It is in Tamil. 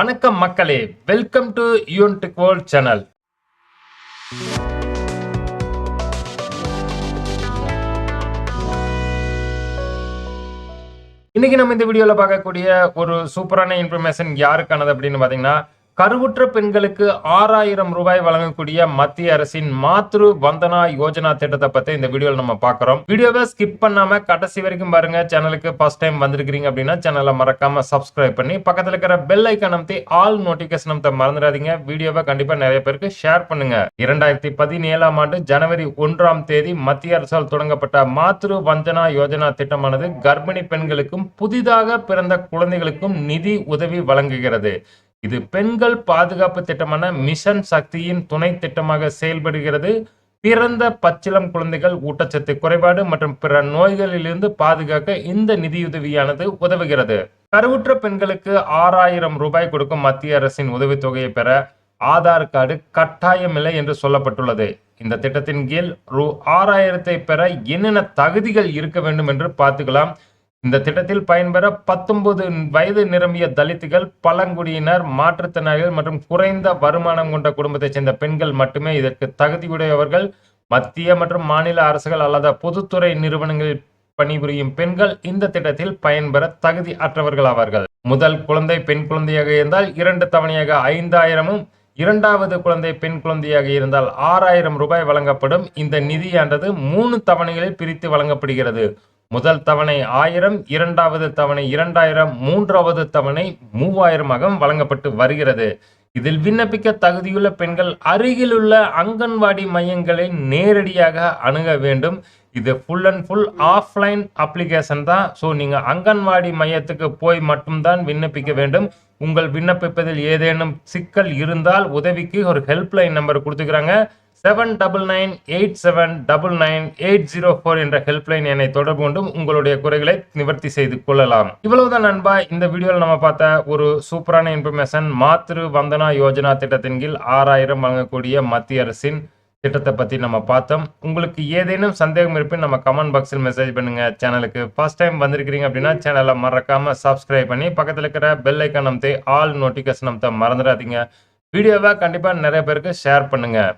வணக்கம் மக்களே. Welcome to Yoon tech world channel இன்னைக்கு நம்ம இந்த வீடியோவில் பார்க்கக்கூடிய ஒரு சூப்பரான இன்ஃபர்மேஷன் யாருக்கானது அப்படின்னு பார்த்தீங்கன்னா கருவுற்ற பெண்களுக்கு ஆறாயிரம் ரூபாய் வழங்கக்கூடிய மத்திய அரசின் மாத்ரு வந்தனா யோஜனா திட்டத்தை பத்தி இந்த வீடியோல நம்ம பார்க்குறோம். வீடியோவை ஸ்கிப் பண்ணாம கடைசி வரைக்கும் பாருங்க. சேனலுக்கு ஃபர்ஸ்ட் டைம் வந்திருக்கீங்க அப்படின்னா சேனலை மறக்காம சப்ஸ்கிரைப் பண்ணி பக்கத்துல இருக்கிற பெல் ஐக்கன் அமைத்தி ஆல் நோட்டிபிகேஷன் அமைத்த மறந்துடாதீங்க. வீடியோவை கண்டிப்பா நிறைய பேருக்கு ஷேர் பண்ணுங்க. இரண்டாயிரத்தி பதினேழாம் ஆண்டு ஜனவரி ஒன்றாம் தேதி மத்திய அரசால் தொடங்கப்பட்ட மாத்ரு வந்தனா யோஜனா திட்டமானது கர்ப்பிணி பெண்களுக்கும் புதிதாக பிறந்த குழந்தைகளுக்கும் நிதி உதவி வழங்குகிறது. இது பெண்கள் பாதுகாப்பு திட்டமான மிஷன் சக்தியின் துணை திட்டமாக செயல்படுகிறது. பிறந்த பச்சிளம் குழந்தைகள் ஊட்டச்சத்து குறைபாடு மற்றும் பிற நோய்களிலிருந்து பாதுகாக்க இந்த நிதியுதவியானது உதவுகிறது. கருவுற்ற பெண்களுக்கு ஆறாயிரம் ரூபாய் கொடுக்கும் மத்திய அரசின் உதவித்தொகையை பெற ஆதார் கார்டு கட்டாயமில்லை என்று சொல்லப்பட்டுள்ளது. இந்த திட்டத்தின் கீழ் ரூ ஆறாயிரத்தை பெற என்னென்ன தகுதிகள் இருக்க வேண்டும் என்று பார்த்துக்கலாம். இந்த திட்டத்தில் பயன்பெற பத்தொன்பது வயது நிரம்பிய தலித்துகள் பழங்குடியினர் மாற்றுத்திறனாளிகள் மற்றும் குறைந்த வருமானம் கொண்ட குடும்பத்தைச் சேர்ந்த பெண்கள் மட்டுமே இதற்கு தகுதியுடையவர்கள். மத்திய மற்றும் மாநில அரசுகள் அல்லது பொதுத்துறை நிறுவனங்களில் பணிபுரியும் பெண்கள் இந்த திட்டத்தில் பயன்பெற தகுதி அற்றவர்கள் ஆவார்கள். முதல் குழந்தை பெண் குழந்தையாக இருந்தால் இரண்டு தவணையாக ஐந்தாயிரமும் இரண்டாவது குழந்தை பெண் குழந்தையாக இருந்தால் ஆறாயிரம் ரூபாய் வழங்கப்படும். இந்த நிதியானது மூணு தவணைகளில் பிரித்து வழங்கப்படுகிறது. முதல் தவணை ஆயிரம் இரண்டாவது தவணை இரண்டாயிரம் மூன்றாவது தவணை மூவாயிரமாக வழங்கப்பட்டு வருகிறது. இதில் விண்ணப்பிக்க தகுதியுள்ள பெண்கள் அருகிலுள்ள அங்கன்வாடி மையங்களை நேரடியாக அணுக வேண்டும். இது full and full offline application தான். ஸோ நீங்கள் அங்கன்வாடி மையத்துக்கு போய் மட்டும்தான் விண்ணப்பிக்க வேண்டும். உங்கள் விண்ணப்பிப்பதில் ஏதேனும் சிக்கல் இருந்தால் உதவிக்கு ஒரு ஹெல்ப்லைன் நம்பர் கொடுத்துக்கிறாங்க. Seven double nine eight seven double nine eight zero four என்ற ஹெல்ப்லைன் எண்ணை தொடர்பு கொண்டும் உங்களுடைய குறைகளை நிவர்த்தி செய்து கொள்ளலாம். இவ்வளவுதான் நண்பா இந்த வீடியோவில் நம்ம பார்த்த ஒரு சூப்பரான இன்ஃபர்மேஷன் மாத்ரு வந்தனா யோஜனா திட்டத்தின் கீழ் ஆறாயிரம் வழங்கக்கூடிய மத்திய அரசின் திட்டத்தை பற்றி நம்ம பார்த்தோம். உங்களுக்கு ஏதேனும் சந்தேகம் இருப்பின் நம்ம கமெண்ட் பாக்ஸில் மெசேஜ் பண்ணுங்கள் சேனலுக்கு ஃபர்ஸ்ட் டைம் வந்திருக்கிறீங்க அப்படின்னா சேனலை மறக்காமல் சப்ஸ்கிரைப் பண்ணி பக்கத்தில் இருக்கிற பெல் ஐக்கான் அமைத்து ஆல் நோட்டிஃபிகேஷன் அமைத்த மறந்துடாதீங்க. வீடியோவை கண்டிப்பாக நிறைய பேருக்கு ஷேர் பண்ணுங்கள்